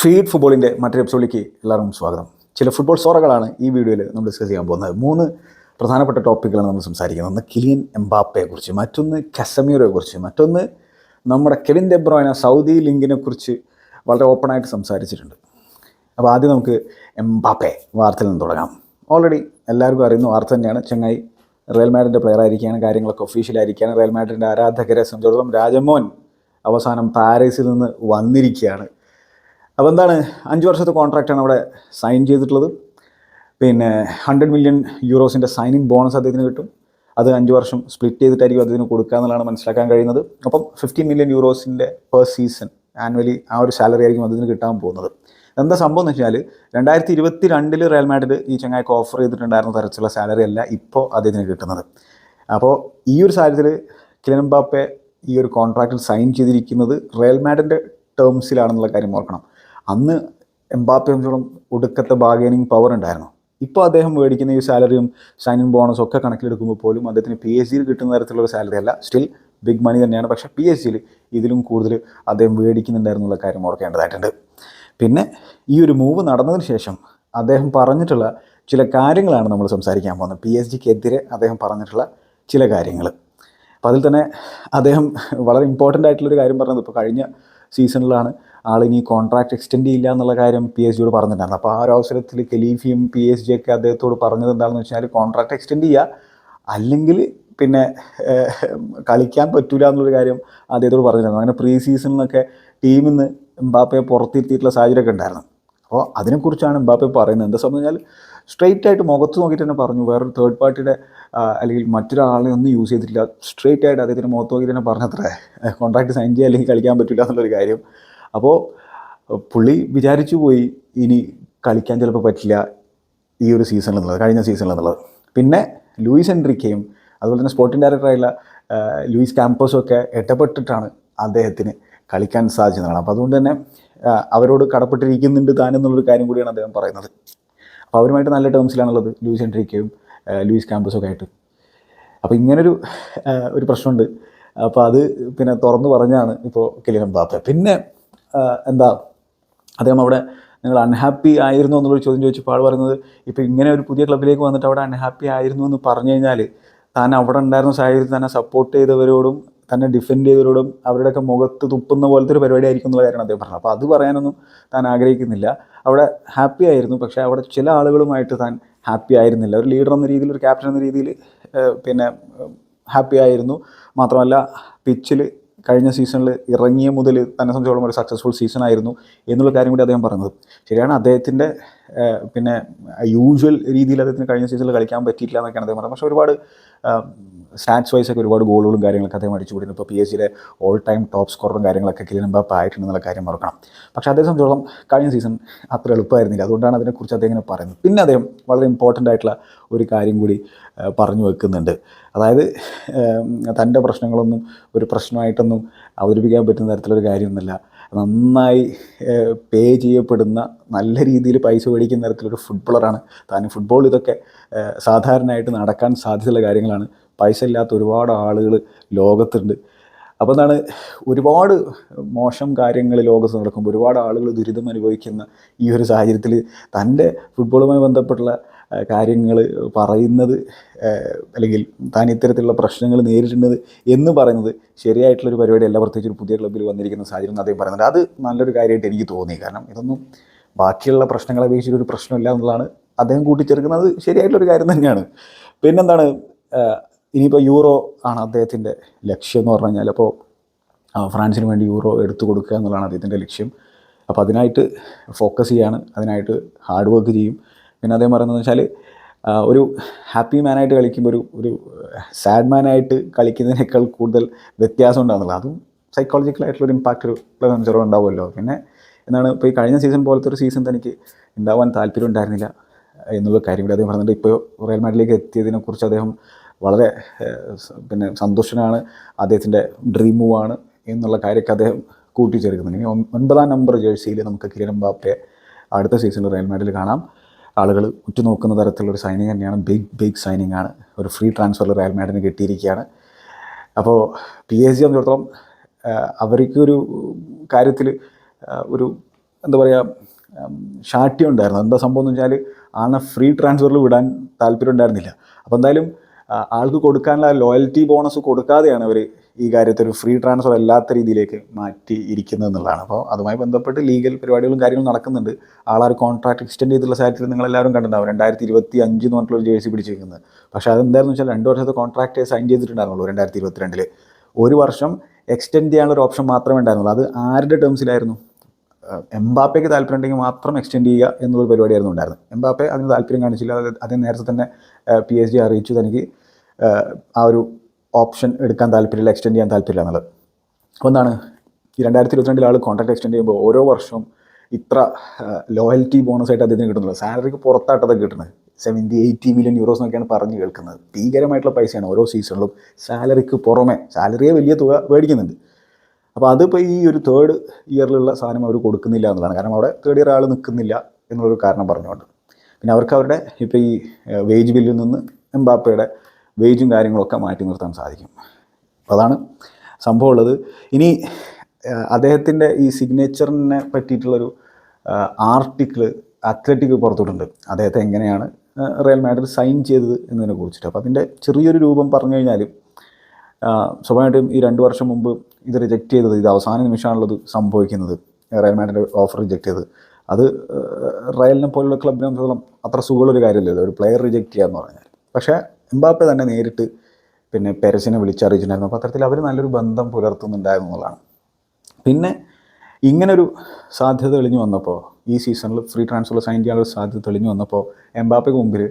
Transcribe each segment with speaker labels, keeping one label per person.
Speaker 1: Feed ഫുട്ബോളിന്റെ മറ്റൊരു എപ്പിസോഡിലേക്ക് എല്ലാവർക്കും സ്വാഗതം. ചില ഫുട്ബോൾ സോറകളാണ് ഈ വീഡിയോയിൽ നമ്മൾ ഡിസ്കസ് ചെയ്യാൻ പോകുന്നത്. മൂന്ന് പ്രധാനപ്പെട്ട ടോപ്പിക്കുകളാണ് നമ്മൾ സംസാരിക്കുന്നത്. ഒന്ന് കിലിയൻ എംബാപ്പയെക്കുറിച്ച് മറ്റൊന്ന് കസമീറയെക്കുറിച്ച് മറ്റൊന്ന് നമ്മുടെ കെവിൻ ഡെബ്രോയിന സൗദി ലിങ്കിനെക്കുറിച്ച് വളരെ ഓപ്പണായിട്ട് സംസാരിച്ചിട്ടുണ്ട്. അപ്പോൾ ആദ്യം നമുക്ക് എംബാപ്പെ വാർത്തയിൽ നിന്ന് തുടങ്ങാം. ഓൾറെഡി എല്ലാവർക്കും അറിയുന്ന വാർത്ത തന്നെയാണ്. ചെങ്ങായി റയൽ മാഡ്രിന്റെ പ്ലെയർ ആയിരിക്കുകയാണ് കാര്യങ്ങളൊക്കെ ഒഫീഷ്യലായിരിക്കുകയാണ് റയൽ മാഡ്രിന്റെ ആരാധകരെ സംബന്ധിച്ചിടത്തോളം രാജമോൻ അവസാനം പാരീസിൽ നിന്ന് വന്നിരിക്കുകയാണ്. അപ്പോൾ എന്താണ്? അഞ്ച് വർഷത്തെ കോൺട്രാക്റ്റാണ് അവിടെ സൈൻ ചെയ്തിട്ടുള്ളത്. പിന്നെ ഹൺഡ്രഡ് മില്യൺ യൂറോസിന്റെ സൈനിങ് ബോണസ് അദ്ദേഹത്തിന് കിട്ടും. അത് അഞ്ച് വർഷം സ്പ്ലിറ്റ് ചെയ്തിട്ടായിരിക്കും അദ്ദേഹത്തിന് കൊടുക്കുക എന്നുള്ളതാണ് മനസ്സിലാക്കാൻ കഴിയുന്നത്. അപ്പം ഫിഫ്റ്റീൻ മില്യൺ യൂറോസിന്റെ പെർ സീസൺ ആനുവലി ആ ഒരു സാലറി ആയിരിക്കും അദ്ദേഹത്തിന് കിട്ടാൻ പോകുന്നത്. എന്താ സംഭവം എന്ന് വെച്ചാൽ രണ്ടായിരത്തി ഇരുപത്തി രണ്ടിൽ റയൽ മാഡ്രിഡ് ഈ ചങ്ങായിക്ക് ഓഫർ ചെയ്തിട്ടുണ്ടായിരുന്ന തരത്തിലുള്ള സാലറി അല്ല ഇപ്പോൾ അദ്ദേഹത്തിന് കിട്ടുന്നത്. അപ്പോൾ ഈ ഒരു സാഹചര്യത്തിൽ കിലൻ ബാപ്പെ ഈ ഒരു കോൺട്രാക്റ്റിൽ സൈൻ ചെയ്തിരിക്കുന്നത് റയൽ മാഡിന്റെ ടേംസിലാണെന്നുള്ള കാര്യം ഓർക്കണം. അന്ന് എംബാപ്പെ സംബന്ധിച്ചോളം ഒടുക്കത്തെ ബാർഗനിങ് പവർ ഉണ്ടായിരുന്നു. ഇപ്പോൾ അദ്ദേഹം മേടിക്കുന്ന ഈ സാലറിയും സൈനിങ് ബോണസും ഒക്കെ കണക്കിലെടുക്കുമ്പോൾ പോലും അദ്ദേഹത്തിന് പി എസ് സിയിൽ കിട്ടുന്ന തരത്തിലുള്ള സാലറി അല്ല. സ്റ്റിൽ ബിഗ് മണി തന്നെയാണ്. പക്ഷേ പി എസ് ഇതിലും കൂടുതൽ അദ്ദേഹം മേടിക്കുന്നുണ്ടായിരുന്നുള്ള കാര്യം ഓർക്കേണ്ടതായിട്ടുണ്ട്. പിന്നെ ഈ ഒരു മൂവ് നടന്നതിന് ശേഷം അദ്ദേഹം പറഞ്ഞിട്ടുള്ള ചില കാര്യങ്ങളാണ് നമ്മൾ സംസാരിക്കാൻ പോകുന്നത്. പി എസ് ജിക്കെതിരെ അദ്ദേഹം പറഞ്ഞിട്ടുള്ള ചില കാര്യങ്ങൾ. അപ്പോൾ അതിൽ തന്നെ അദ്ദേഹം വളരെ ഇമ്പോർട്ടന്റ് ആയിട്ടുള്ളൊരു കാര്യം പറഞ്ഞത് ഇപ്പോൾ കഴിഞ്ഞ സീസണിലാണ് ആളിനി കോൺട്രാക്ട് എക്സ്റ്റെൻഡ് ചെയ്യില്ല എന്നുള്ള കാര്യം പി എസ് ജിയോട് പറഞ്ഞിട്ടുണ്ടായിരുന്നു. അപ്പോൾ ആ ഒരു അവസരത്തിൽ കലീഫിയും പി എസ് ജി ഒക്കെ അദ്ദേഹത്തോട് പറഞ്ഞത് എന്താണെന്ന് വെച്ചാൽ കോൺട്രാക്ട് എക്സ്റ്റെൻഡ് ചെയ്യുക. അല്ലെങ്കിൽ പിന്നെ കളിക്കാൻ പറ്റൂല എന്നുള്ളൊരു കാര്യം അദ്ദേഹത്തോട് പറഞ്ഞിരുന്നു അങ്ങനെ പ്രീ സീസണിലൊക്കെ ടീമിൽ നിന്ന് എംബാപ്പയെ പുറത്തിരുത്തിയിട്ടുള്ള സാഹചര്യമൊക്കെ ഉണ്ടായിരുന്നു. അപ്പോൾ അതിനെക്കുറിച്ചാണ് എംബാപ്പെ പറയുന്നത്. എന്താ സംബന്ധിച്ച് കഴിഞ്ഞാൽ സ്ട്രെയിറ്റ് ആയിട്ട് മുഖത്ത് നോക്കിയിട്ട് തന്നെ പറഞ്ഞു. വേറൊരു തേർഡ് പാർട്ടിയുടെ അല്ലെങ്കിൽ മറ്റൊരാളെ ഒന്നും യൂസ് ചെയ്തിട്ടില്ല. സ്ട്രെയിറ്റ് ആയിട്ട് അദ്ദേഹത്തിന് മുഖത്ത് നോക്കി തന്നെ പറഞ്ഞത്രേ. കോൺട്രാക്ട് സൈൻ ചെയ്യുക അല്ലെങ്കിൽ കളിക്കാൻ പറ്റില്ല എന്നുള്ളൊരു കാര്യം. അപ്പോൾ പുള്ളി വിചാരിച്ചു പോയി ഇനി കളിക്കാൻ ചിലപ്പോൾ പറ്റില്ല ഈ ഒരു സീസണിൽ എന്നുള്ളത് കഴിഞ്ഞ സീസണിൽ എന്നുള്ളത് പിന്നെ ലൂയിസ് എൻട്രിക്കയും അതുപോലെ തന്നെ സ്പോർട്ടിംഗ് ഡയറക്ടറായുള്ള ലൂയിസ് ക്യാമ്പസും ഒക്കെ ഇടപെട്ടിട്ടാണ് അദ്ദേഹത്തിന് കളിക്കാൻ സാധിച്ചതാണ് അപ്പോൾ അതുകൊണ്ട് തന്നെ അവരോട് കടപ്പെട്ടിരിക്കുന്നുണ്ട് താൻ എന്നുള്ളൊരു കാര്യം കൂടിയാണ് അദ്ദേഹം പറയുന്നത്. അപ്പോൾ അവരുമായിട്ട് നല്ല ടേംസിലാണുള്ളത് ലൂയിസ് എൻട്രിക്കയും ലൂയിസ് ക്യാമ്പസും ആയിട്ട്. അപ്പോൾ ഇങ്ങനൊരു ഒരു പ്രശ്നമുണ്ട്. അപ്പോൾ അത് പിന്നെ തുറന്നു പറഞ്ഞാണ് ഇപ്പോൾ കിലിയൻ ബാപ്പ പിന്നെ എന്താ അദ്ദേഹം അവിടെ നിങ്ങൾ അൺഹാപ്പി ആയിരുന്നു എന്നുള്ളൊരു ചോദ്യം ചോദിച്ചപ്പോൾ ആൾ പറയുന്നത് ഇപ്പോൾ ഇങ്ങനെ ഒരു പുതിയ ക്ലബിലേക്ക് വന്നിട്ട് അവിടെ അൺഹാപ്പി ആയിരുന്നു എന്ന് പറഞ്ഞു കഴിഞ്ഞാൽ താൻ അവിടെ ഉണ്ടായിരുന്ന സാഹചര്യത്തിൽ തന്നെ സപ്പോർട്ട് ചെയ്തവരോടും തന്നെ ഡിഫെൻഡ് ചെയ്തവരോടും അവരുടെയൊക്കെ മുഖത്ത് തുപ്പുന്ന പോലത്തെ ഒരു പരിപാടി ആയിരിക്കും എന്നുള്ള കാര്യമാണ് അദ്ദേഹം പറഞ്ഞു അപ്പോൾ അത് പറയാനൊന്നും താൻ ആഗ്രഹിക്കുന്നില്ല. അവിടെ ഹാപ്പി ആയിരുന്നു. പക്ഷേ അവിടെ ചില ആളുകളുമായിട്ട് താൻ ഹാപ്പി ആയിരുന്നില്ല. ഒരു ലീഡർ എന്ന രീതിയിൽ ഒരു ക്യാപ്റ്റൻ എന്ന രീതിയിൽ പിന്നെ ഹാപ്പി ആയിരുന്നു. മാത്രമല്ല പിച്ചിൽ കഴിഞ്ഞ സീസണിൽ ഇറങ്ങിയ മുതൽ തന്നെ സംബന്ധിച്ചോളം ഒരു സക്സസ്ഫുൾ സീസൺ ആയിരുന്നു എന്നുള്ള കാര്യം കൂടി അദ്ദേഹം പറഞ്ഞത്. ശരിയാണ് അദ്ദേഹത്തിന്റെ പിന്നെ യൂഷ്വൽ രീതിയിൽ അദ്ദേഹത്തിന് കഴിഞ്ഞ സീസണിൽ കളിക്കാൻ പറ്റിയിട്ടില്ല എന്നൊക്കെയാണ് അദ്ദേഹം പറഞ്ഞത്. പക്ഷേ ഒരുപാട് സ്റ്റാറ്റ്സ് വൈസ് ഒക്കെ ഒരുപാട് ഗോളുകളും കാര്യങ്ങളൊക്കെ അദ്ദേഹം അടിച്ചു കൂടി ഇപ്പോൾ പി എസ് സിയിലെ ഓൾ ടൈം ടോപ്പ് സ്കോറും കാര്യങ്ങളൊക്കെ കിലിയൻ ആയിട്ടുണ്ട് ആയിട്ടുണ്ടെന്നുള്ള കാര്യം ഓർക്കണം പക്ഷേ അദ്ദേഹം സംബന്ധിച്ചോളം കഴിഞ്ഞ സീസൺ അത്ര എളുപ്പമായിരുന്നില്ല. അതുകൊണ്ടാണ് അതിനെക്കുറിച്ച് അദ്ദേഹം ഇങ്ങനെ പറയുന്നത്. പിന്നെ അദ്ദേഹം വളരെ ഇമ്പോർട്ടന്റ് ആയിട്ടുള്ള ഒരു കാര്യം കൂടി പറഞ്ഞു വെക്കുന്നുണ്ട്. അതായത് തന്റെ പ്രശ്നങ്ങളൊന്നും ഒരു പ്രശ്നമായിട്ടൊന്നും അവതരിപ്പിക്കാൻ പറ്റുന്ന തരത്തിലൊരു കാര്യമൊന്നുമല്ല. നന്നായി പേ ചെയ്യപ്പെടുന്ന നല്ല രീതിയിൽ പൈസ മേടിക്കുന്ന തരത്തിലൊരു ഫുട്ബോളറാണ്. താൻ ഫുട്ബോൾ ഇതൊക്കെ സാധാരണയായിട്ട് നടക്കാൻ സാധ്യതയുള്ള കാര്യങ്ങളാണ്. പൈസ ഇല്ലാത്ത ഒരുപാട് ആളുകൾ ലോകത്തുണ്ട്. അപ്പോൾ എന്താണ് ഒരുപാട് മോശം കാര്യങ്ങൾ ലോകത്ത് നടക്കുമ്പോൾ ഒരുപാട് ആളുകൾ ദുരിതം അനുഭവിക്കുന്ന ഈ ഒരു സാഹചര്യത്തിൽ തന്റെ ഫുട്ബോളുമായി ബന്ധപ്പെട്ടുള്ള കാര്യങ്ങൾ പറയുന്നത് അല്ലെങ്കിൽ താൻ ഇത്തരത്തിലുള്ള പ്രശ്നങ്ങൾ നേരിടുന്നത് എന്ന് പറയുന്നത് ശരിയായിട്ടുള്ളൊരു പരിപാടിയല്ല പ്രത്യേകിച്ച് ഒരു പുതിയ ക്ലബ്ബിൽ വന്നിരിക്കുന്ന സാഹചര്യം എന്ന് അദ്ദേഹം പറയുന്നുണ്ട്. അത് നല്ലൊരു കാര്യമായിട്ട് എനിക്ക് തോന്നി. കാരണം ഇതൊന്നും ബാക്കിയുള്ള പ്രശ്നങ്ങളെ അപേക്ഷിച്ച് ഒരു പ്രശ്നമില്ല എന്നുള്ളതാണ് അദ്ദേഹം കൂട്ടിച്ചേർക്കുന്നത് ശരിയായിട്ടുള്ളൊരു കാര്യം തന്നെയാണ്. പിന്നെന്താണ് ഇനിയിപ്പോൾ യൂറോ ആണ് അദ്ദേഹത്തിന്റെ ലക്ഷ്യം എന്ന് പറഞ്ഞു കഴിഞ്ഞാൽ. അപ്പോൾ ഫ്രാൻസിന് വേണ്ടി യൂറോ എടുത്തു കൊടുക്കുക എന്നുള്ളതാണ് അദ്ദേഹത്തിന്റെ ലക്ഷ്യം. അപ്പോൾ അതിനായിട്ട് ഫോക്കസ് ചെയ്യാണ്. അതിനായിട്ട് ഹാർഡ് വർക്ക് ചെയ്യും. പിന്നെ അദ്ദേഹം പറയുന്നത് വെച്ചാൽ ഒരു ഹാപ്പി മാനായിട്ട് കളിക്കുമ്പോൾ ഒരു ഒരു സാഡ് മാനായിട്ട് കളിക്കുന്നതിനേക്കാൾ കൂടുതൽ വ്യത്യാസം ഉണ്ടാകുന്നുള്ളത് അതും സൈക്കോളജിക്കലായിട്ടുള്ളൊരു ഇമ്പാക്റ്റ് ഒരു ചെറുപ്പം ഉണ്ടാവുമല്ലോ. പിന്നെ എന്നാണ് ഇപ്പോൾ ഈ കഴിഞ്ഞ സീസൺ പോലത്തെ ഒരു സീസൺ തനിക്ക് ഉണ്ടാവാൻ താല്പര്യം ഉണ്ടായിരുന്നില്ല എന്നുള്ള കാര്യം കൂടി അദ്ദേഹം പറഞ്ഞിട്ട് ഇപ്പോൾ റയൽ മാഡിലേക്ക് എത്തിയതിനെക്കുറിച്ച് അദ്ദേഹം വളരെ പിന്നെ സന്തോഷനാണ്. അദ്ദേഹത്തിന്റെ ഡ്രീം ആണ് എന്നുള്ള കാര്യമൊക്കെ അദ്ദേഹം കൂട്ടിച്ചേർക്കുന്നുണ്ട്. ഇനി ഒൻ- ഒൻപതാം നമ്പർ ജേഴ്സിയിൽ നമുക്ക് കിരൺ ബാപ്പയെ അടുത്ത സീസണിൽ റയൽ മാഡിൽ കാണാം. ആളുകൾ ഉറ്റുനോക്കുന്ന തരത്തിലുള്ള ഒരു സൈനിങ് തന്നെയാണ്. ബിഗ് ബിഗ് സൈനിങ് ആണ്. ഒരു ഫ്രീ ട്രാൻസ്ഫറിൽ റയൽ മാഡിന് കിട്ടിയിരിക്കുകയാണ്. അപ്പോൾ പി എസ് ജി എന്നിടത്തോളം അവർക്കൊരു കാര്യത്തിൽ ഒരു എന്താ പറയുക ഷാട്ടി ഉണ്ടായിരുന്നു. എന്താ സംഭവം എന്ന് വെച്ചാൽ ആണ് ഫ്രീ ട്രാൻസ്ഫറിൽ വിടാൻ താല്പര്യം ഉണ്ടായിരുന്നില്ല. അപ്പോൾ എന്തായാലും ആൾക്ക് കൊടുക്കാനുള്ള ലോയൽറ്റി ബോണസ് കൊടുക്കാതെയാണ് അവർ ഈ കാര്യത്തിൽ ഒരു ഫ്രീ ട്രാൻസ്ഫർ അല്ലാത്ത രീതിയിലേക്ക് മാറ്റി ഇരിക്കുന്നത് എന്നുള്ളതാണ്. അപ്പോൾ അതുമായി ബന്ധപ്പെട്ട് ലീഗൽ പരിപാടികളും കാര്യങ്ങളും നടക്കുന്നുണ്ട്. ആളാർ കോൺട്രാക്ട് എക്സ്റ്റെൻഡ് ചെയ്തിട്ടുള്ള സാഹചര്യത്തിൽ നിങ്ങളെല്ലാവരും കണ്ടിട്ടുണ്ടാവും. രണ്ടായിരത്തി ഇരുപത്തി അഞ്ച് എന്ന് പറഞ്ഞിട്ടുള്ള ജേഴ്സി പിടിച്ചിരിക്കുന്നത്. പക്ഷേ അതെന്താണെന്ന് വെച്ചാൽ രണ്ട് വർഷത്തെ കോൺട്രാക്ട് സൈൻ ചെയ്തിട്ടുണ്ടായിരുന്നുള്ളൂ രണ്ടായിരത്തി ഇരുപത്തിരണ്ടിൽ ഒരു വർഷം എക്സ്റ്റെൻഡ് ചെയ്യാനുള്ള ഒരു ഓപ്ഷൻ മാത്രമേ ഉണ്ടായിരുന്നുള്ളൂ. അത് ആരുടെ ടേംസിലായിരുന്നു എംബാപ്പയ്ക്ക് താല്പര്യം ഉണ്ടെങ്കിൽ മാത്രം എക്സ്റ്റെൻഡ് ചെയ്യുക എന്നുള്ള പരിപാടിയായിരുന്നു ഉണ്ടായിരുന്നത്. എംബാപ്പെ അതിന് താല്പര്യം കാണിച്ചില്ല. അത് നേരത്തെ തന്നെ പി എച്ച് ഡി അറിയിച്ചു തനിക്ക്. ആ ഒരു ഓപ്ഷൻ എടുക്കാൻ താല്പര്യമില്ല എക്സ്റ്റെൻഡ് ചെയ്യാൻ താല്പര്യമില്ല എന്നുള്ളത്. എന്താണ് ഈ രണ്ടായിരത്തി ഇരുപത്തിരണ്ടിൽ ആൾ കോൺട്രാക്ട് എക്സ്റ്റെൻഡ് ചെയ്യുമ്പോൾ ഓരോ വർഷവും ഇത്ര ലോയൽറ്റി ബോണസ് ആയിട്ട് അദ്ദേഹത്തിന് കിട്ടുന്നത് സാലറിക്ക് പുറത്തായിട്ടത് കിട്ടുന്നത്. സെവന്റി എയ്റ്റി മില്യൺ യൂറോസ് എന്നൊക്കെയാണ് പറഞ്ഞ് കേൾക്കുന്നത്. ഭീകരമായിട്ടുള്ള പൈസയാണ് ഓരോ സീസണിലും സാലറിക്ക് പുറമെ സാലറിയെ വലിയ തുക മേടിക്കുന്നുണ്ട്. അപ്പോൾ അതിപ്പോൾ ഈ ഒരു തേർഡ് ഇയറിലുള്ള സാധനം അവർ കൊടുക്കുന്നില്ല എന്നുള്ളതാണ്. കാരണം അവിടെ തേർഡ് ഇയർ ആൾ നിൽക്കുന്നില്ല എന്നുള്ളൊരു കാരണം പറഞ്ഞുകൊണ്ട്. പിന്നെ അവർക്ക് അവരുടെ ഇപ്പോൾ ഈ വേജ് ബില്ലിൽ നിന്ന് എംബാപ്പയുടെ വേജും കാര്യങ്ങളൊക്കെ മാറ്റി നിർത്താൻ സാധിക്കും. അതാണ് സംഭവമുള്ളത് ഇനി അദ്ദേഹത്തിന്റെ ഈ സിഗ്നേച്ചറിനെ പറ്റിയിട്ടുള്ളൊരു ആർട്ടിക്കിൾ അത്ലറ്റിക് പുറത്തുവിട്ടുണ്ട് അദ്ദേഹത്തെ എങ്ങനെയാണ് റയൽ മാഡ്രിഡ് സൈൻ ചെയ്തത് എന്നതിനെ കുറിച്ചിട്ട്. അപ്പോൾ അതിന്റെ ചെറിയൊരു രൂപം പറഞ്ഞു കഴിഞ്ഞാൽ സ്വഭാവമായിട്ടും ഈ രണ്ട് വർഷം മുമ്പ് ഇത് റിജക്റ്റ് ചെയ്തത് ഇത് അവസാന നിമിഷമാണുള്ളത് സംഭവിക്കുന്നത്. റയൽ മാഡ്രിഡ് ഓഫർ റിജക്റ്റ് ചെയ്തത്. അത് റയലിനെ പോലുള്ള ക്ലബിനെ സംബന്ധിച്ചിടത്തോളം അത്ര സുഖമുള്ളൊരു കാര്യമില്ലല്ലോ. ഒരു പ്ലെയർ റിജക്റ്റ് ചെയ്യുക എന്ന് പറഞ്ഞാൽ. പക്ഷേ എംബാപ്പെ തന്നെ നേരിട്ട് പിന്നെ പെരസിനെ വിളിച്ചറിയിച്ചിട്ടുണ്ടായിരുന്നു. അപ്പോൾ അത്തരത്തിൽ അവർ നല്ലൊരു ബന്ധം പുലർത്തുന്നുണ്ടായിരുന്നു എന്നുള്ളതാണ്. പിന്നെ ഇങ്ങനൊരു സാധ്യത തെളിഞ്ഞു വന്നപ്പോൾ ഈ സീസണിൽ ഫ്രീ ട്രാൻസ്ഫർ സൈൻ ചെയ്യാനുള്ള സാധ്യത തെളിഞ്ഞു വന്നപ്പോൾ എംബാപ്പയ്ക്ക് മുമ്പിൽ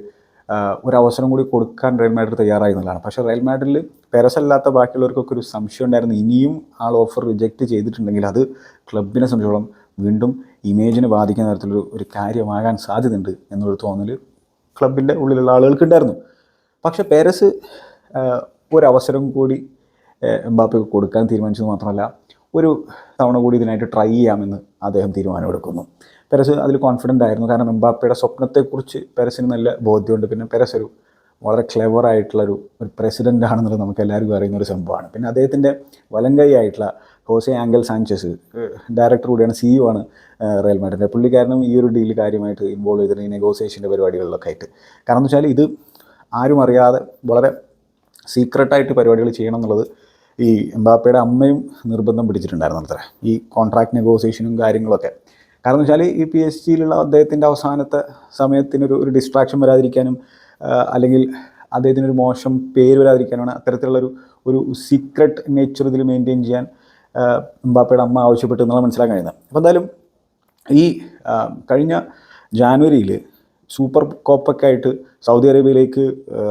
Speaker 1: ഒരു അവസരം കൂടി കൊടുക്കാൻ റയൽ മാഡ്രിഡ് തയ്യാറായി എന്നുള്ളതാണ്. പക്ഷേ റയൽ മാഡ്രിഡിൽ പെരസല്ലാത്ത ബാക്കിയുള്ളവർക്കൊക്കെ ഒരു സംശയം ഉണ്ടായിരുന്നു. ഇനിയും ആൾ ഓഫർ റിജക്റ്റ് ചെയ്തിട്ടുണ്ടെങ്കിൽ അത് ക്ലബിനെ സംബന്ധിച്ചോളം വീണ്ടും ഇമേജിനെ ബാധിക്കുന്ന തരത്തിലൊരു ഒരു കാര്യമാകാൻ സാധ്യതയുണ്ട് എന്നൊരു തോന്നൽ ക്ലബിന്റെ ഉള്ളിലുള്ള ആളുകൾക്ക് ഉണ്ടായിരുന്നു. പക്ഷേ പേരസ് ഒരവസരം കൂടി എംബാപ്പയ്ക്ക് കൊടുക്കാൻ തീരുമാനിച്ചത് മാത്രമല്ല ഒരു തവണ കൂടി ഇതിനായിട്ട് ട്രൈ ചെയ്യാമെന്ന് അദ്ദേഹം തീരുമാനമെടുക്കുന്നു. പെരസ് അതിൽ കോൺഫിഡന്റ് ആയിരുന്നു. കാരണം എംബാപ്പയുടെ സ്വപ്നത്തെക്കുറിച്ച് പെരസിന് നല്ല ബോധ്യമുണ്ട്. പിന്നെ പെരസ് ഒരു വളരെ ക്ലെവർ ആയിട്ടുള്ള ഒരു പ്രസിഡന്റ് ആണെന്നുള്ളത് നമുക്ക് എല്ലാവർക്കും അറിയുന്ന ഒരു സംഭവമാണ്. പിന്നെ അദ്ദേഹത്തിന്റെ വലങ്കൈ ആയിട്ടുള്ള ഹോസെ ആംഗൽ സാൻചസ് ഡയറക്ടർ കൂടിയാണ് സി യു ആണ് ഏഹ് റയൽ മാഡിന്റെ പുള്ളിക്കാരനും ഈ ഒരു ഡീൽ കാര്യമായിട്ട് ഇൻവോൾവ് ചെയ്തിട്ടുണ്ട് ഈ നെഗോസിയേഷന്റെ പരിപാടികളിലൊക്കെ ആയിട്ട്. കാരണം എന്ന് വെച്ചാൽ ഇത് ആരും അറിയാതെ വളരെ സീക്രട്ടായിട്ട് പരിപാടികൾ ചെയ്യണം എന്നുള്ളത് ഈ എംബാപ്പയുടെ അമ്മയും നിർബന്ധം പിടിച്ചിട്ടുണ്ടായിരുന്നു അത്ര. ഈ കോൺട്രാക്ട് നെഗോസിയേഷനും കാര്യങ്ങളൊക്കെ. കാരണം വെച്ചാൽ ഈ പി എസ് ജിയിലുള്ള അദ്ദേഹത്തിന്റെ അവസാനത്തെ സമയത്തിനൊരു ഒരു ഡിസ്ട്രാക്ഷൻ വരാതിരിക്കാനും അല്ലെങ്കിൽ അദ്ദേഹത്തിനൊരു മോശം പേര് വരാതിരിക്കാനാണ് അത്തരത്തിലുള്ളൊരു ഒരു സീക്രട്ട് നേച്ചർ ഇതിൽ മെയിന്റെയിൻ ചെയ്യാൻ എംബാപ്പയുടെ അമ്മ ആവശ്യപ്പെട്ടു എന്നുള്ള മനസ്സിലാക്കാൻ കഴിയുന്നത്. അപ്പോൾ എന്തായാലും ഈ കഴിഞ്ഞ ജാനുവരിയിൽ സൂപ്പർ കോപ്പൊക്കെ ആയിട്ട് സൗദി അറേബ്യയിലേക്ക്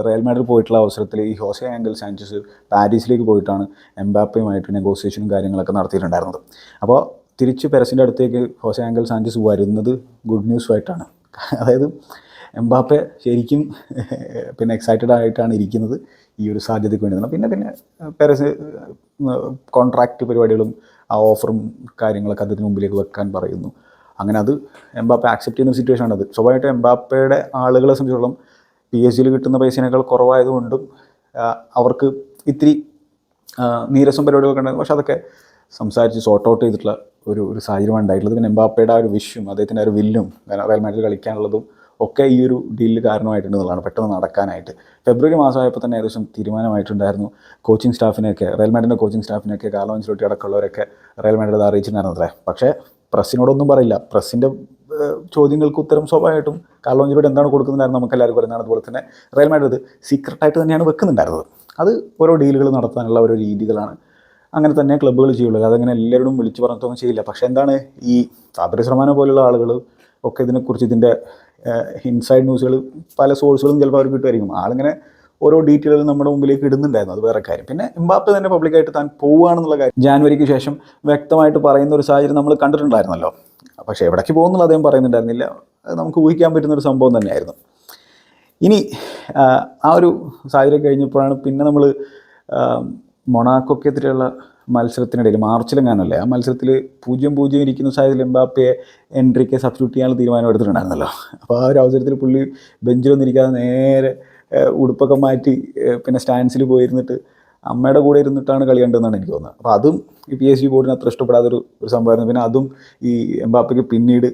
Speaker 1: റയൽ മാഡ്രിഡ് പോയിട്ടുള്ള അവസരത്തിൽ ഈ ഹോസെ ആംഗൽ സാഞ്ചസ് പാരീസിലേക്ക് പോയിട്ടാണ് എംബാപ്പയുമായിട്ട് നെഗോസിയേഷനും കാര്യങ്ങളൊക്കെ നടത്തിയിട്ടുണ്ടായിരുന്നത്. അപ്പോൾ തിരിച്ച് പെരസിന്റെ അടുത്തേക്ക് ഹോസെ ആംഗൽ സാഞ്ചസ് വരുന്നത് ഗുഡ് ന്യൂസ് ആയിട്ടാണ്. അതായത് എംബാപ്പെ ശരിക്കും പിന്നെ എക്സൈറ്റഡ് ആയിട്ടാണ് ഇരിക്കുന്നത് ഈ ഒരു സാധ്യതയ്ക്ക് വേണ്ടി പിന്നെ പിന്നെ പെരസ് കോൺട്രാക്റ്റ് പരിപാടികളും ആ ഓഫറും കാര്യങ്ങളൊക്കെ അതിന് മുമ്പിലേക്ക് വെക്കാൻ പറയുന്നു. അങ്ങനെ അത് എംബാപ്പെ ആക്സെപ്റ്റ് ചെയ്യുന്ന അത്. സ്വാഭാവികമായിട്ടും എംബാപ്പയുടെ ആളുകളെ സംബന്ധിച്ചോളം പി എസ് ജിയിൽ കിട്ടുന്ന പൈസേനേക്കാൾ കുറവായതുകൊണ്ടും അവർക്ക് ഇത്തിരി നീരസം പരിപാടികളൊക്കെ ഉണ്ടായിരുന്നു. പക്ഷെ അതൊക്കെ സംസാരിച്ച് സോർട്ട് ഔട്ട് ചെയ്തിട്ടുള്ള ഒരു ഒരു സാഹചര്യം ഉണ്ടായിട്ടുള്ളത്. പിന്നെ എംബാപ്പയുടെ ആ ഒരു വിഷും അദ്ദേഹത്തിന്റെ ആ ഒരു വില്ലും റയൽ മാഡ്രിഡ് കളിക്കാനുള്ളതും ഒക്കെ ഈ ഒരു ഡീലിൽ കാരണമായിട്ടുണ്ടെന്നുള്ളതാണ് പെട്ടെന്ന് നടക്കാനായിട്ട്. ഫെബ്രുവരി മാസമായപ്പോൾ തന്നെ ഏകദേശം തീരുമാനമായിട്ടുണ്ടായിരുന്നു കോച്ചിങ് സ്റ്റാഫിനെയൊക്കെ റയൽ മാഡിന്റെ കോച്ചിങ് സ്റ്റാഫിനെയൊക്കെ കാർലോ അൻസലോട്ടി അടക്കമുള്ളവരൊക്കെ റയൽ മാഡ്രിഡ് അറിയിച്ചിട്ടുണ്ടായിരുന്നത്രേ. പക്ഷേ പ്രസ്സിനോടൊന്നും പറയില്ല. പ്രസ്സിന്റെ ചോദ്യങ്ങൾക്ക് ഉത്തരം സ്വാഭാവികമായിട്ടും കാർലോ എന്താണ് കൊടുക്കുന്നുണ്ടായിരുന്നു നമുക്ക് എല്ലാവർക്കും പറയുന്നത് അതുപോലെ തന്നെ റയൽ മാഡ്രിഡ് സീക്രട്ടായിട്ട് തന്നെയാണ് വെക്കുന്നുണ്ടായിരുന്നത്. അത് ഓരോ ഡീലുകൾ നടത്താനുള്ള ഓരോ രീതികളാണ്. അങ്ങനെ തന്നെ ക്ലബ്ബുകൾ ചെയ്യുള്ളൂ. അതങ്ങനെ എല്ലാവരോടും വിളിച്ചു പറഞ്ഞിട്ടൊന്നും ചെയ്യില്ല. പക്ഷേ എന്താണ് ഈ ഫാബ്രിസ് റഹ്മാനെ പോലുള്ള ആളുകൾ ഒക്കെ ഇതിനെക്കുറിച്ച് ഇതിന്റെ ഇൻസൈഡ് ന്യൂസുകൾ പല സോഴ്സുകളും ചിലപ്പോൾ അവർ കിട്ടുമായിരിക്കും. ആളിങ്ങനെ ഓരോ ഡീറ്റെയിലും നമ്മുടെ മുമ്പിലേക്ക് ഇടുന്നുണ്ടായിരുന്നു. അത് വേറെ കാര്യം. പിന്നെ എംബാപ്പെ തന്നെ പബ്ലിക്കായിട്ട് താൻ പോവുകയാണെന്നുള്ള കാര്യം. ജാനുവരിക്ക് ശേഷം വ്യക്തമായിട്ട് പറയുന്ന ഒരു സാഹചര്യം നമ്മൾ കണ്ടിട്ടുണ്ടായിരുന്നല്ലോ. പക്ഷേ എവിടേക്ക് പോകുന്നുള്ള അദ്ദേഹം പറയുന്നുണ്ടായിരുന്നില്ല. നമുക്ക് ഊഹിക്കാൻ പറ്റുന്ന ഒരു സംഭവം തന്നെയായിരുന്നു. ഇനി ആ, ഒരു സാഹചര്യം കഴിഞ്ഞപ്പോഴാണ് പിന്നെ നമ്മൾ മൊണാക്കൊക്കെതിരെയുള്ള മത്സരത്തിനിടയിൽ മാർച്ചിലെങ്ങാനല്ലേ ആ മത്സരത്തിൽ പൂജ്യം പൂജ്യം ഇരിക്കുന്ന സാഹചര്യത്തിൽ എംബാപ്പയെ എൻട്രിക്ക് സബ്സ്റ്റിറ്റ്യൂട്ട് ചെയ്യാനുള്ള തീരുമാനം എടുത്തിട്ടുണ്ടായിരുന്നല്ലോ. അപ്പോൾ ആ ഒരു അവസരത്തിൽ പുള്ളി ബെഞ്ചിലൊന്നിരിക്കാതെ നേരെ ഉടുപ്പൊക്കെ മാറ്റി പിന്നെ സ്റ്റാൻസിൽ പോയിരുന്നിട്ട് അമ്മയുടെ കൂടെ ഇരുന്നിട്ടാണ് കളി കണ്ടതെന്നാണ് എനിക്ക് തോന്നുന്നത്. അപ്പോൾ അതും ഈ പി എസ് ജി ബോർഡിന് അത്ര ഇഷ്ടപ്പെടാത്തൊരു ഒരു സംഭവമായിരുന്നു. പിന്നെ അതും ഈ എംബാപ്പയ്ക്ക് പിന്നീട്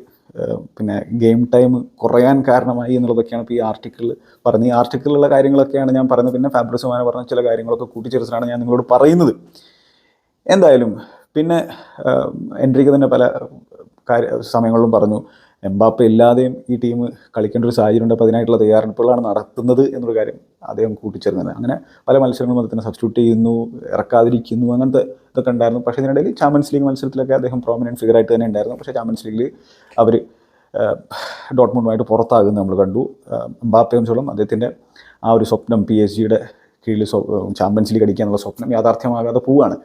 Speaker 1: പിന്നെ ഗെയിം ടൈം കുറയാൻ കാരണമായി എന്നുള്ളതൊക്കെയാണ് ഇപ്പോൾ ഈ ആർട്ടിക്കിളിൽ പറഞ്ഞത്. ഈ ആർട്ടിക്കിളിലുള്ള കാര്യങ്ങളൊക്കെയാണ് ഞാൻ പറയുന്നത് പിന്നെ ഫാബ്രിസ് മാന പറഞ്ഞ ചില കാര്യങ്ങളൊക്കെ കൂട്ടിച്ചേർത്തിട്ടാണ് ഞാൻ നിങ്ങളോട് പറയുന്നത്. എന്തായാലും പിന്നെ എൻട്രിക്ക് തന്നെ പല കാര്യ സമയങ്ങളിലും പറഞ്ഞു. എംബാപ്പ ഇല്ലാതെയും ഈ ടീം കളിക്കേണ്ട ഒരു സാഹചര്യം ഉണ്ട്. അപ്പോൾ അതിനായിട്ടുള്ള തയ്യാറെടുപ്പുകളാണ് നടത്തുന്നത് എന്നൊരു കാര്യം അദ്ദേഹം കൂട്ടിച്ചേർന്നത് അങ്ങനെ പല മത്സരങ്ങളും അദ്ദേഹത്തിന് സബ്സ്റ്റിറ്റ്യൂട്ട് ചെയ്യുന്നു ഇറക്കാതിരിക്കുന്നു അങ്ങനത്തെ ഇതൊക്കെ ഉണ്ടായിരുന്നു. പക്ഷേ ഇതിനിടയിൽ ചാമ്പ്യൻസ് ലീഗ് മത്സരത്തിലൊക്കെ അദ്ദേഹം പ്രോമിനന്റ് ഫിഗർ ആയിട്ട് തന്നെ ഉണ്ടായിരുന്നു. പക്ഷേ ചാമ്പ്യൻസ് ലീഗിൽ അവർ ഡോട്ട്മുണ്ടുമായിട്ട് പുറത്താകുന്നത് നമ്മൾ കണ്ടു. എംബാപ്പയും ചോളം അദ്ദേഹത്തിന്റെ ആ ഒരു സ്വപ്നം പി എസ് ജിയുടെ കീഴിൽ ചാമ്പ്യൻസ് ലീഗ് അടിക്കാനുള്ള സ്വപ്നം യാഥാർത്ഥ്യമാകാതെ പോവുകയാണ്.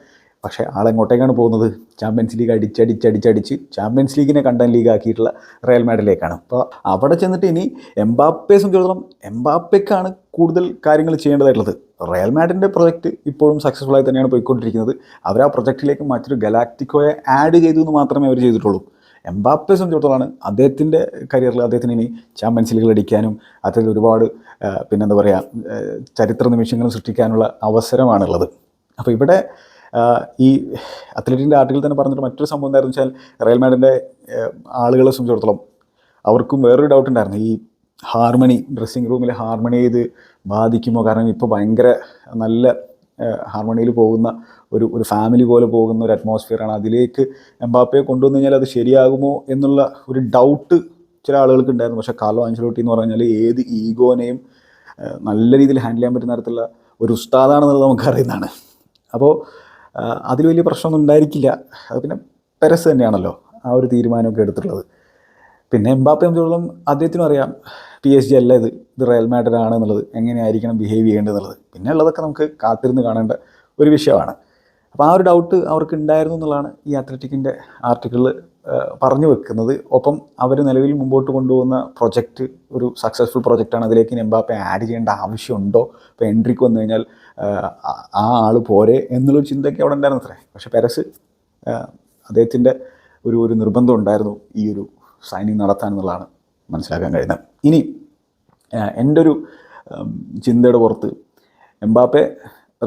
Speaker 1: പക്ഷേ ആളെങ്ങോട്ടേക്കാണ് പോകുന്നത്? ചാമ്പ്യൻസ് ലീഗ് അടിച്ചടിച്ചടിച്ചടിച്ച് ചാമ്പ്യൻസ് ലീഗിനെ കണ്ടൻ ലീഗ് ആക്കിയിട്ടുള്ള റയൽ മാഡിലേക്കാണ് അപ്പോൾ അവിടെ ചെന്നിട്ട് ഇനി എംബാപ്പയെ സംബന്ധിച്ചിടത്തോളം എംബാപ്പയ്ക്കാണ് കൂടുതൽ കാര്യങ്ങൾ ചെയ്യേണ്ടതായിട്ടുള്ളത്. റയൽ മാഡിന്റെ പ്രൊജക്റ്റ് ഇപ്പോഴും സക്സസ്ഫുൾ ആയി തന്നെയാണ് പോയിക്കൊണ്ടിരിക്കുന്നത്. അവർ ആ പ്രൊജക്റ്റിലേക്ക് മറ്റൊരു ഗലാക്റ്റിക്കോയെ ആഡ് ചെയ്തു എന്ന് മാത്രമേ അവർ ചെയ്തിട്ടുള്ളൂ. എംബാപ്പയെ സംബന്ധിച്ചിടത്തോളമാണ് അദ്ദേഹത്തിന്റെ കരിയറിൽ അദ്ദേഹത്തിന് ഇനി ചാമ്പ്യൻസ് ലീഗിൽ അടിക്കാനും അതിൽ ഒരുപാട് പിന്നെന്താ പറയുക ചരിത്ര നിമിഷങ്ങൾ സൃഷ്ടിക്കാനുള്ള അവസരമാണുള്ളത്. അപ്പോൾ ഇവിടെ ഈ അത്ലറ്റിന്റെ ആർട്ടിക്കിൾ തന്നെ പറഞ്ഞിട്ട് മറ്റൊരു സംഭവം എന്തായിരുന്നു വെച്ചാൽ റയൽ മാഡിന്റെ ആളുകളെ സംബന്ധിച്ചിടത്തോളം അവർക്കും വേറൊരു ഡൗട്ട് ഉണ്ടായിരുന്നു. ഈ ഹാർമണി ഡ്രസ്സിങ് റൂമിലെ ഹാർമണി ഇത് ബാധിക്കുമോ? കാരണം ഇപ്പോൾ ഭയങ്കര നല്ല ഹാർമണിയിൽ പോകുന്ന ഒരു ഒരു ഫാമിലി പോലെ പോകുന്ന ഒരു അറ്റ്മോസ്ഫിയറാണ് അതിലേക്ക് എംബാപ്പയെ കൊണ്ടുവന്നു കഴിഞ്ഞാൽ അത് ശരിയാകുമോ എന്നുള്ള ഒരു ഡൗട്ട് ചില ആളുകൾക്ക് ഉണ്ടായിരുന്നു. പക്ഷേ കാർലോ ആഞ്ചലോട്ടി എന്ന് പറഞ്ഞാൽ ഏത് ഈഗോനെയും നല്ല രീതിയിൽ ഹാൻഡിൽ ചെയ്യാൻ പറ്റുന്ന തരത്തിലുള്ള ഒരു ഉസ്താദാണെന്നുള്ളത് നമുക്കറിയുന്നതാണ്. അപ്പോൾ അതിൽ വലിയ പ്രശ്നമൊന്നും ഉണ്ടായിരിക്കില്ല. അത് പിന്നെ പെരസ് തന്നെയാണല്ലോ ആ ഒരു തീരുമാനമൊക്കെ എടുത്തിട്ടുള്ളത്. പിന്നെ എംബാപ്പെ സംബന്ധിച്ചോളം അദ്ദേഹത്തിനും അറിയാം. പി എസ് ജി അല്ല ഇത്. ഇത് റയൽ മാഡ്രിഡ് ആണ് എന്നുള്ളത്. എങ്ങനെയായിരിക്കണം ബിഹേവ് ചെയ്യേണ്ടത് എന്നുള്ളത് പിന്നെ ഉള്ളതൊക്കെ നമുക്ക് കാത്തിരുന്ന് കാണേണ്ട ഒരു വിഷയമാണ്. അപ്പോൾ ആ ഒരു ഡൗട്ട് അവർക്ക് ഉണ്ടായിരുന്നു എന്നുള്ളതാണ് ഈ അത്ലറ്റിക്കിന്റെ ആർട്ടിക്കിളിൽ പറഞ്ഞു വെക്കുന്നത്. ഒപ്പം അവർ നിലവിൽ മുമ്പോട്ട് കൊണ്ടുപോകുന്ന പ്രൊജക്റ്റ് ഒരു സക്സസ്ഫുൾ പ്രൊജക്റ്റാണ് അതിലേക്ക് എംബാപ്പെ ആഡ് ചെയ്യേണ്ട ആവശ്യമുണ്ടോ? ഇപ്പോൾ എൻട്രിക്ക് വന്നു കഴിഞ്ഞാൽ ആ- ആൾ പോരെ എന്നുള്ളൊരു ചിന്തയ്ക്ക് അവിടെ ഉണ്ടായിരുന്നു അത്രേ. പക്ഷേ പെരസ് അദ്ദേഹത്തിന്റെ ഒരു ഒരു നിർബന്ധം ഉണ്ടായിരുന്നു ഈ ഒരു സൈനിങ് നടത്താൻ എന്നുള്ളതാണ് മനസ്സിലാക്കാൻ കഴിയുന്നത്. ഇനി എന്റെ ഒരു ചിന്തയുടെ പുറത്ത് എംബാപ്പെ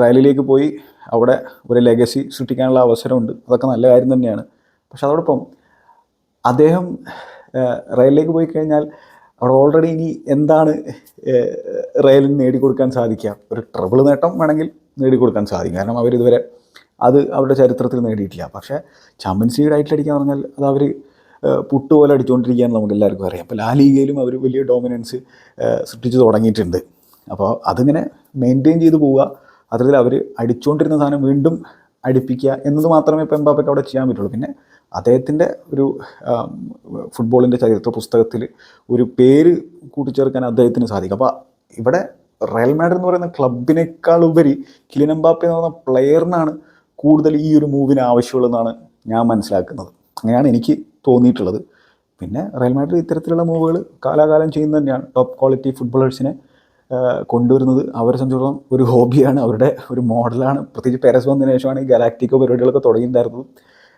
Speaker 1: റയലിലേക്ക് പോയി അവിടെ ഒരു ലെഗസി സൃഷ്ടിക്കാനുള്ള അവസരമുണ്ട്. അതൊക്കെ നല്ല കാര്യം തന്നെയാണ്. പക്ഷെ അതോടൊപ്പം അദ്ദേഹം റയലിലേക്ക് പോയി കഴിഞ്ഞാൽ അവിടെ ഓൾറെഡി ഇനി എന്താണ് റയലിന് നേടിക്കൊടുക്കാൻ സാധിക്കുക? ഒരു ട്രബിൾ നേട്ടം വേണമെങ്കിൽ നേടിക്കൊടുക്കാൻ സാധിക്കും. കാരണം അവരിതുവരെ അത് അവരുടെ ചരിത്രത്തിൽ നേടിയിട്ടില്ല. പക്ഷേ ചാമ്പ്യൻസ് ലീഗ് ടൈറ്റിൽ അടിക്കുക പറഞ്ഞാൽ അത് അവർ പുട്ട് പോലെ അടിച്ചുകൊണ്ടിരിക്കുകയെന്ന് നമുക്ക് എല്ലാവർക്കും അറിയാം. അപ്പോൾ ലാ ലീഗയിലും അവർ വലിയ ഡോമിനൻസ് സൃഷ്ടിച്ചു തുടങ്ങിയിട്ടുണ്ട്. അപ്പോൾ അതിങ്ങനെ മെയിന്റെയിൻ ചെയ്തു പോവുക. അത്തരത്തിൽ അവർ അടിച്ചുകൊണ്ടിരുന്ന സാധനം വീണ്ടും അടിപ്പിക്കുക എന്നത് മാത്രമേ ഇപ്പോൾ എംബാപ്പയ്ക്ക് അവിടെ ചെയ്യാൻ പറ്റുള്ളൂ. പിന്നെ അദ്ദേഹത്തിന്റെ ഒരു ഫുട്ബോളിന്റെ ചരിത്ര പുസ്തകത്തിൽ ഒരു പേര് കൂട്ടിച്ചേർക്കാൻ അദ്ദേഹത്തിന് സാധിക്കും. അപ്പോൾ ഇവിടെ റയൽ മാഡ്രിഡ് എന്ന് പറയുന്ന ക്ലബിനേക്കാൾ ഉപരി കിലിനംബാപ്പ എന്ന് പറയുന്ന പ്ലെയറിനാണ് കൂടുതൽ ഈ ഒരു മൂവിന് ആവശ്യമുള്ളതെന്നാണ് ഞാൻ മനസ്സിലാക്കുന്നത്. അങ്ങനെയാണ് എനിക്ക് തോന്നിയിട്ടുള്ളത്. പിന്നെ റയൽ മാഡ്രിഡ് ഇത്തരത്തിലുള്ള മൂവുകൾ കാലാകാലം ചെയ്യുന്നത് തന്നെയാണ്. ടോപ്പ് ക്വാളിറ്റി ഫുട്ബോളേഴ്സിനെ കൊണ്ടുവരുന്നത് അവരെ സംബന്ധിച്ചിടത്തോളം ഒരു ഹോബിയാണ് അവരുടെ ഒരു മോഡലാണ് പ്രത്യേകിച്ച് പേരസ് വന്നതിന് ശേഷമാണ് ഈ ഗലാക്റ്റിക്കോ പരിപാടികളൊക്കെ തുടങ്ങിയിട്ടുണ്ടായിരുന്നത്.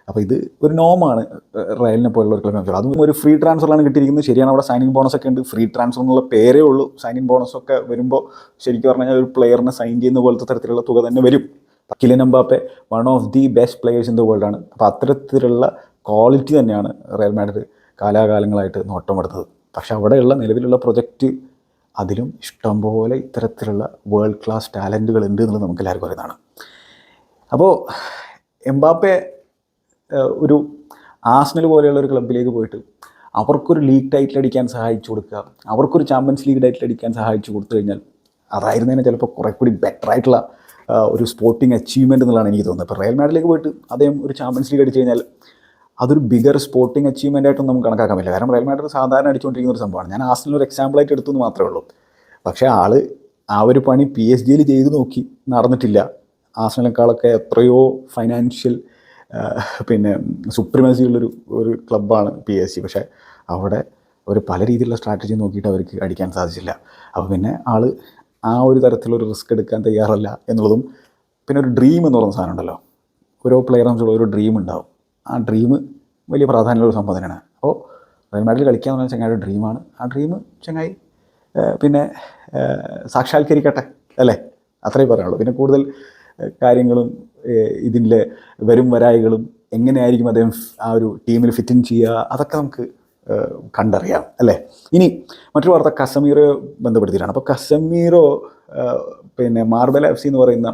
Speaker 1: അപ്പോൾ ഇത് ഒരു നോമാണ് റയലിനെ പോലുള്ള ഒരു ക്ലബ് അതും ഒരു ഫ്രീ ട്രാൻസ്ഫറാണ് കിട്ടിയിരിക്കുന്നത്. ശരിയാണ് അവിടെ സൈനിങ് ബോണസ് ഒക്കെ ഉണ്ട്. ഫ്രീ ട്രാൻസ്ഫർ എന്നുള്ള പേരേ ഉള്ളൂ. സൈനിങ് ബോണസ് ഒക്കെ വരുമ്പോൾ ശരിക്കും പറഞ്ഞാൽ ഒരു പ്ലെയറിനെ സൈൻ ചെയ്യുന്ന പോലത്തെ തരത്തിലുള്ള തുക തന്നെ വരും. Kylian Mbappe one of the best players in the ആണ്. അപ്പോൾ അത്തരത്തിലുള്ള ക്വാളിറ്റി തന്നെയാണ് റയൽ മാഡ്രിഡ് കാലാകാലങ്ങളായിട്ട് നോട്ടമെടുത്തത് പക്ഷേ അവിടെയുള്ള നിലവിലുള്ള പ്രൊജക്റ്റ് അതിലും ഇഷ്ടംപോലെ ഇത്തരത്തിലുള്ള വേൾഡ് ക്ലാസ് ടാലന്റുകൾ ഉണ്ട് എന്നുള്ളത് നമുക്ക് എല്ലാവർക്കും അറിയുന്നതാണ്. അപ്പോൾ എംബാപ്പെ ഒരു ആസ്നൽ പോലെയുള്ള ഒരു ക്ലബിലേക്ക് പോയിട്ട് അവർക്കൊരു ലീഗ് ടൈറ്റിൽ അടിക്കാൻ സഹായിച്ചു കൊടുക്കുക. അവർക്കൊരു ചാമ്പ്യൻസ് ലീഗ് ടൈറ്റിൽ അടിക്കാൻ സഹായിച്ചു കൊടുത്തു കഴിഞ്ഞാൽ അതായിരുന്നതിന് ചിലപ്പോൾ കുറേ കൂടി ബെറ്റർ ആയിട്ടുള്ള ഒരു സ്പോർട്ടിങ് അച്ചീവ്മെന്റ് എന്നുള്ളതാണ് എനിക്ക് തോന്നുന്നത്. ഇപ്പോൾ റയൽ മാഡിലേക്ക് പോയിട്ട് അദ്ദേഹം ഒരു ചാമ്പ്യൻസ് ലീഗ് അടിച്ചു കഴിഞ്ഞാൽ അതൊരു ബിഗർ സ്പോർട്ടിങ് അച്ചീവ്മെന്റ് ആയിട്ടൊന്നും നമുക്ക് കണക്കാക്കാൻ പറ്റില്ല. കാരണം റയൽ മാഡ്രിഡ് സാധാരണ അടിച്ചുകൊണ്ടിരിക്കുന്ന ഒരു സംഭവമാണ്. ഞാൻ ആസ്റ്റിൽ ഒരു എക്സാമ്പിളായിട്ട് എടുത്തു എന്ന് മാത്രമേ ഉള്ളൂ. പക്ഷേ ആൾ ആ ഒരു പണി പി എസ് ജിയിൽ ചെയ്തു നോക്കി നടന്നിട്ടില്ല. ആസ്റ്റിനേക്കാളൊക്കെ എത്രയോ ഫൈനാൻഷ്യൽ പിന്നെ സുപ്രിമസി ഉള്ളൊരു ഒരു ക്ലബ്ബാണ് പി എസ് സി. പക്ഷേ അവിടെ ഒരു പല രീതിയിലുള്ള സ്ട്രാറ്റജി നോക്കിയിട്ട് അവർക്ക് അടിക്കാൻ സാധിച്ചില്ല. അപ്പോൾ പിന്നെ ആൾ ആ ഒരു തരത്തിലൊരു റിസ്ക് എടുക്കാൻ തയ്യാറല്ല എന്നുള്ളതും പിന്നെ ഒരു ഡ്രീം എന്ന് പറയുന്ന സാധനം ഉണ്ടല്ലോ. ഓരോ പ്ലെയറെ സംബന്ധിച്ചുള്ള ഒരു ഡ്രീം ഉണ്ടാവും. ആ ഡ്രീം വലിയ പ്രാധാന്യമുള്ള സംഭവം തന്നെയാണ്. അപ്പോൾ റയൽ മാഡ്രിഡ് കളിക്കുക എന്ന് പറഞ്ഞാൽ ചങ്ങായിയുടെ ഡ്രീമാണ് ആ ഡ്രീം ചങ്ങായി പിന്നെ സാക്ഷാത്കരിക്കട്ടെ അല്ലേ? അത്രയും പറയാനുള്ളൂ. പിന്നെ കൂടുതൽ കാര്യങ്ങളും ഇതിന്റെ വരും വരായികളും എങ്ങനെയായിരിക്കും അദ്ദേഹം ആ ഒരു ടീമിൽ ഫിറ്റിൻ ചെയ്യുക? അതൊക്കെ നമുക്ക് കണ്ടറിയാം അല്ലേ? ഇനി മറ്റൊരു വാർത്ത കസമീറോ ബന്ധപ്പെടുത്തിയിട്ടാണ്. അപ്പോൾ കസമീറോ പിന്നെ മാർബൽ എഫ് സി എന്ന് പറയുന്ന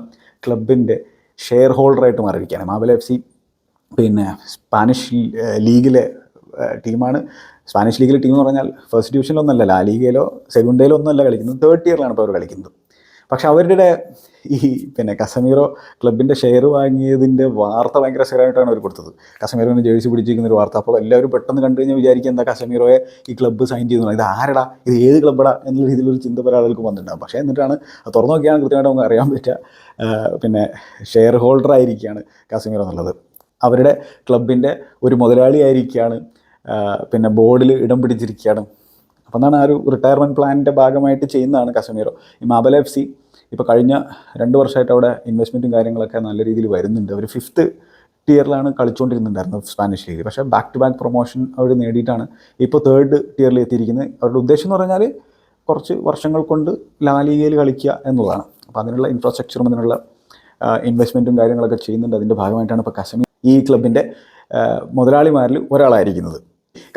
Speaker 1: ക്ലബിന്റെ ഷെയർ ഹോൾഡറായിട്ട് മാറിയിരിക്കുകയാണ്. മാർബൽ എഫ് സി പിന്നെ സ്പാനിഷ് ലീഗിലെ ടീമാണ്. സ്പാനിഷ് ലീഗിലെ ടീം എന്ന് പറഞ്ഞാൽ ഫസ്റ്റ് ഡിവിഷനിലൊന്നല്ല ലാ ലീഗയിലോ സെക്കൻഡയിലോ ഒന്നുമല്ല കളിക്കുന്നത്. തേർഡ് ഇയറിലാണ് ഇപ്പോൾ അവർ കളിക്കുന്നത്. പക്ഷെ അവരുടെ ഈ പിന്നെ കസമീറോ ക്ലബിന്റെ ഷെയർ വാങ്ങിയതിന്റെ വാർത്ത ഭയങ്കര സ്ഥിരമായിട്ടാണ് അവർ കൊടുത്തത്. കസമീറോനെ ജേഴ്സി പിടിച്ചിരിക്കുന്ന ഒരു വാർത്ത. അപ്പോൾ എല്ലാവരും പെട്ടെന്ന് കണ്ടു കഴിഞ്ഞാൽ വിചാരിക്കുക എന്താ കസമീറോയെ ഈ ക്ലബ്ബ് സൈൻ ചെയ്യുന്നു ഇത് ആരടാ? ഇത് ഏത് ക്ലബ്ബടാ എന്നുള്ള രീതിയിലൊരു ചിന്ത പല ആളുകൾക്ക് വന്നിട്ടുണ്ടാകും പക്ഷേ എന്നിട്ടാണ് തുറന്നു നോക്കിയാണ് കൃത്യമായിട്ട് നമുക്ക് അറിയാൻ പറ്റുക. പിന്നെ ഷെയർ ഹോൾഡർ ആയിരിക്കുകയാണ് കസമീറോ എന്നുള്ളത്. അവരുടെ ക്ലബിന്റെ ഒരു മുതലാളിയായിരിക്കുകയാണ് പിന്നെ ബോർഡിൽ ഇടം പിടിച്ചിരിക്കുകയാണ്. അപ്പം എന്നാണ് ആ ഒരു റിട്ടയർമെന്റ് പ്ലാനിന്റെ ഭാഗമായിട്ട് ചെയ്യുന്നതാണ് കസമീറോ ഈ മാബല എഫ് സി ഇപ്പോൾ കഴിഞ്ഞ രണ്ട് വർഷമായിട്ട് അവിടെ ഇൻവെസ്റ്റ്മെന്റും കാര്യങ്ങളൊക്കെ നല്ല രീതിയിൽ വരുന്നുണ്ട്. അവർ ഫിഫ്ത്ത് ടിയറിലാണ് കളിച്ചുകൊണ്ടിരുന്നുണ്ടായിരുന്നത് സ്പാനിഷ് ലീഗ് പക്ഷേ ബാക്ക് ടു ബാക്ക് പ്രൊമോഷൻ അവർ നേടിയിട്ടാണ് ഇപ്പോൾ തേർഡ് ടിയറിൽ എത്തിയിരിക്കുന്നത്. അവരുടെ ഉദ്ദേശം എന്ന് പറഞ്ഞാൽ കുറച്ച് വർഷങ്ങൾ കൊണ്ട് ലാ ലീഗയിൽ കളിക്കുക എന്നുള്ളതാണ്. അപ്പോൾ അതിനുള്ള ഇൻഫ്രാസ്ട്രക്ചറും അതിനുള്ള ഇൻവെസ്റ്റ്മെന്റും കാര്യങ്ങളൊക്കെ ചെയ്യുന്നുണ്ട്. അതിന്റെ ഭാഗമായിട്ടാണ് ഇപ്പോൾ കസമീർ ഈ ക്ലബിന്റെ മുതലാളിമാരിൽ ഒരാളായിരിക്കുന്നത്.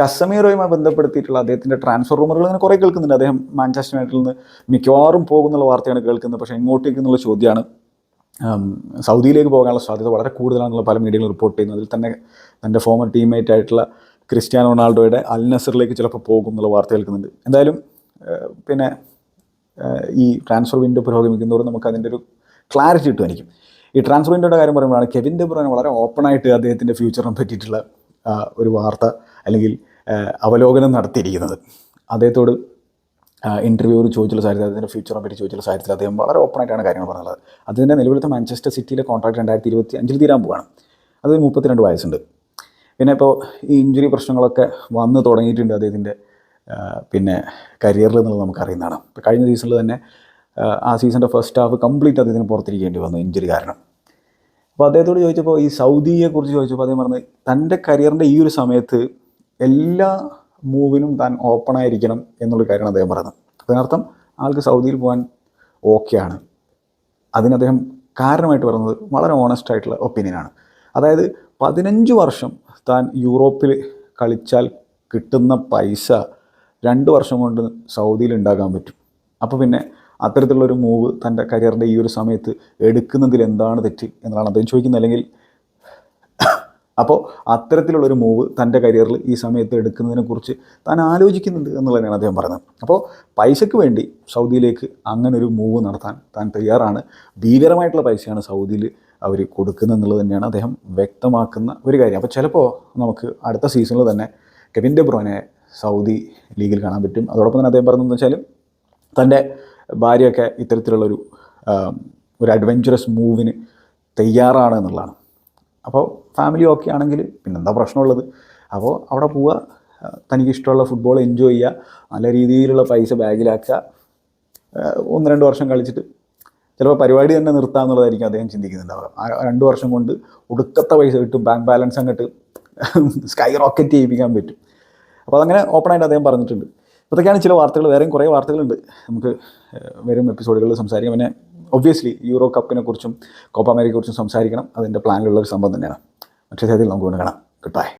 Speaker 1: കസമീറുമായി ബന്ധപ്പെടുത്തിയിട്ടുള്ള അദ്ദേഹത്തിന്റെ ട്രാൻസ്ഫർ റൂമറുകൾ ഇങ്ങനെ കുറേ കേൾക്കുന്നുണ്ട്. അദ്ദേഹം മാഞ്ചസ്റ്റർ യുണൈറ്റഡിൽ നിന്ന് മിക്കവാറും പോകുന്നുള്ള വാർത്തയാണ് കേൾക്കുന്നത്. പക്ഷേ എങ്ങോട്ടേക്ക് എന്നുള്ള ചോദ്യമാണ്. സൗദിയിലേക്ക് പോകാനുള്ള സാധ്യത വളരെ കൂടുതലാണെന്നുള്ള പല മീഡിയകളും റിപ്പോർട്ട് ചെയ്യുന്നു. അതിൽ തന്നെ തന്റെ ഫോമർ ടീംമേറ്റ് ആയിട്ടുള്ള ക്രിസ്ത്യാനോ റൊണാൾഡോയുടെ അൽ നസറിലേക്ക് ചിലപ്പോൾ പോകും എന്നുള്ള വാർത്ത കേൾക്കുന്നുണ്ട്. എന്തായാലും പിന്നെ ഈ ട്രാൻസ്ഫർ വിൻഡോ പുരോഗമിക്കുന്നതോടെ നമുക്ക് അതിന്റെ ഒരു ക്ലാരിറ്റി കിട്ടുമായിരിക്കും. ഈ ട്രാൻസ്ഫർ വിൻഡോയുടെ കാര്യം പറയുമ്പോഴാണ് കെവിൻ ബ്രൂനെ വളരെ ഓപ്പണായിട്ട് അദ്ദേഹത്തിന്റെ ഫ്യൂച്ചറിനെ പറ്റിയിട്ടുള്ള ഒരു വാർത്ത അല്ലെങ്കിൽ അവലോകനം നടത്തിയിരിക്കുന്നത്. അദ്ദേഹത്തോട് ഇന്റർവ്യൂവിൽ ചോദിച്ചുള്ള സാഹചര്യത്തിൽ അതിന്റെ ഫ്യൂച്ചറിനെ പറ്റി ചോദിച്ചുള്ള സാഹചര്യത്തിൽ അദ്ദേഹം വളരെ ഓപ്പൺ ആയിട്ടാണ് കാര്യങ്ങൾ പറഞ്ഞത് അതിന്റെ നിലവിലത്തെ മാഞ്ചസ്റ്റർ സിറ്റിയിലെ കോൺട്രാക്ട് രണ്ടായിരത്തി ഇരുപത്തി അഞ്ചിൽ തീരാൻ പോവുകയാണ് അത് മുപ്പത്തിരണ്ട് വയസ്സുണ്ട്. പിന്നെ ഇപ്പോൾ ഈ ഇഞ്ചുറി പ്രശ്നങ്ങളൊക്കെ വന്ന് തുടങ്ങിയിട്ടുണ്ട് അദ്ദേഹത്തിന്റെ പിന്നെ കരിയറിൽ എന്നുള്ളത് നമുക്കറിയുന്നതാണ്. ഇപ്പോൾ കഴിഞ്ഞ സീസണിൽ തന്നെ ആ സീസണിന്റെ ഫസ്റ്റ് ഹാഫ് കംപ്ലീറ്റ് അദ്ദേഹത്തിന് പുറത്തിരിക്കേണ്ടി വന്നു ഇഞ്ചുറി കാരണം. അപ്പോൾ അദ്ദേഹത്തോട് ചോദിച്ചപ്പോൾ ഈ സൗദിയെക്കുറിച്ച് ചോദിച്ചപ്പോൾ അദ്ദേഹം പറഞ്ഞത് തന്റെ കരിയറിന്റെ ഈ ഒരു സമയത്ത് എല്ലാ മൂവിനും താൻ ഓപ്പൺ ആയിരിക്കണം എന്നുള്ള കാര്യമാണ് അദ്ദേഹം പറയുന്നത്. അതിനർത്ഥം ആൾക്ക് സൗദിയിൽ പോകാൻ ഓക്കെയാണ് അതിന് അദ്ദേഹം കാരണമായിട്ട് പറയുന്നത് വളരെ ഓണസ്റ്റ് ആയിട്ടുള്ള ഒപ്പീനിയനാണ് അതായത് പതിനഞ്ച് വർഷം താൻ യൂറോപ്പിൽ കളിച്ചാൽ കിട്ടുന്ന പൈസ രണ്ട് വർഷം കൊണ്ട് സൗദിയിൽ ഉണ്ടാക്കാൻ പറ്റും. അപ്പോൾ പിന്നെ അത്തരത്തിലുള്ളൊരു മൂവ് തന്റെ കരിയറിന്റെ ഈ ഒരു സമയത്ത് എടുക്കുന്നതിൽ എന്താണ് തെറ്റ് എന്നാണ് അദ്ദേഹം ചോദിക്കുന്നത്. അല്ലെങ്കിൽ അപ്പോൾ അത്തരത്തിലുള്ളൊരു മൂവ് തന്റെ കരിയറിൽ ഈ സമയത്ത് എടുക്കുന്നതിനെക്കുറിച്ച് താൻ ആലോചിക്കുന്നുണ്ട് എന്നുള്ളതാണ് അദ്ദേഹം പറയുന്നത്. അപ്പോൾ പൈസയ്ക്ക് വേണ്ടി സൗദിയിലേക്ക് അങ്ങനെ ഒരു മൂവ് നടത്താൻ താൻ തയ്യാറാണ്. ഭീകരമായിട്ടുള്ള പൈസയാണ് സൗദിയിൽ അവർ കൊടുക്കുന്നത് എന്നുള്ളത് തന്നെയാണ് അദ്ദേഹം വ്യക്തമാക്കുന്ന ഒരു കാര്യം. അപ്പോൾ ചിലപ്പോൾ നമുക്ക് അടുത്ത സീസണിൽ തന്നെ കെവിൻ ഡെ ബ്രോനെ സൗദി ലീഗിൽ കാണാൻ പറ്റും. അതോടൊപ്പം തന്നെ അദ്ദേഹം പറഞ്ഞതെന്ന് വെച്ചാൽ തന്റെ ഭാര്യയൊക്കെ ഇത്തരത്തിലുള്ളൊരു ഒരു അഡ്വഞ്ചറസ് മൂവിന് തയ്യാറാണ് എന്നുള്ളതാണ്. അപ്പോൾ ഫാമിലി ഓക്കെ ആണെങ്കിൽ പിന്നെന്താ പ്രശ്നമുള്ളത്? അപ്പോൾ അവിടെ പോവുക ആ, തനിക്ക് ഇഷ്ടമുള്ള ഫുട്ബോൾ എൻജോയ് ചെയ്യുക നല്ല രീതിയിലുള്ള പൈസ ബാഗിലാക്കുക. ഒന്ന് രണ്ട് വർഷം കളിച്ചിട്ട് ചിലപ്പോൾ പരിപാടി തന്നെ നിർത്താമെന്നുള്ളതായിരിക്കും അദ്ദേഹം ചിന്തിക്കുന്നുണ്ടാവുക. ആ രണ്ട് വർഷം കൊണ്ട് ഒടുക്കത്തെ പൈസ കിട്ടും ബാങ്ക് ബാലൻസ് അങ്ങോട്ട് സ്കൈ റോക്കറ്റ് ചെയ്യിപ്പിക്കാൻ പറ്റും. അപ്പോൾ അതങ്ങനെ ഓപ്പണായിട്ട് അദ്ദേഹം പറഞ്ഞിട്ടുണ്ട്. ഇതൊക്കെയാണ് ചില വാർത്തകൾ വേറെയും കുറേ വാർത്തകളുണ്ട്. നമുക്ക് വരും എപ്പിസോഡുകളിൽ സംസാരിക്കാം. പിന്നെ ഒബ്വിയസ്ലി യൂറോ കപ്പിനെ കുറിച്ചും കോപ്പ അമേരിക്കയെ കുറിച്ചും സംസാരിക്കണം. അതിന്റെ പ്ലാനിലുള്ള ഒരു സംഭവം തന്നെയാണ്. മറ്റേ രീതിയിൽ നമുക്ക് വീണ്ടും കാണാം. Good bye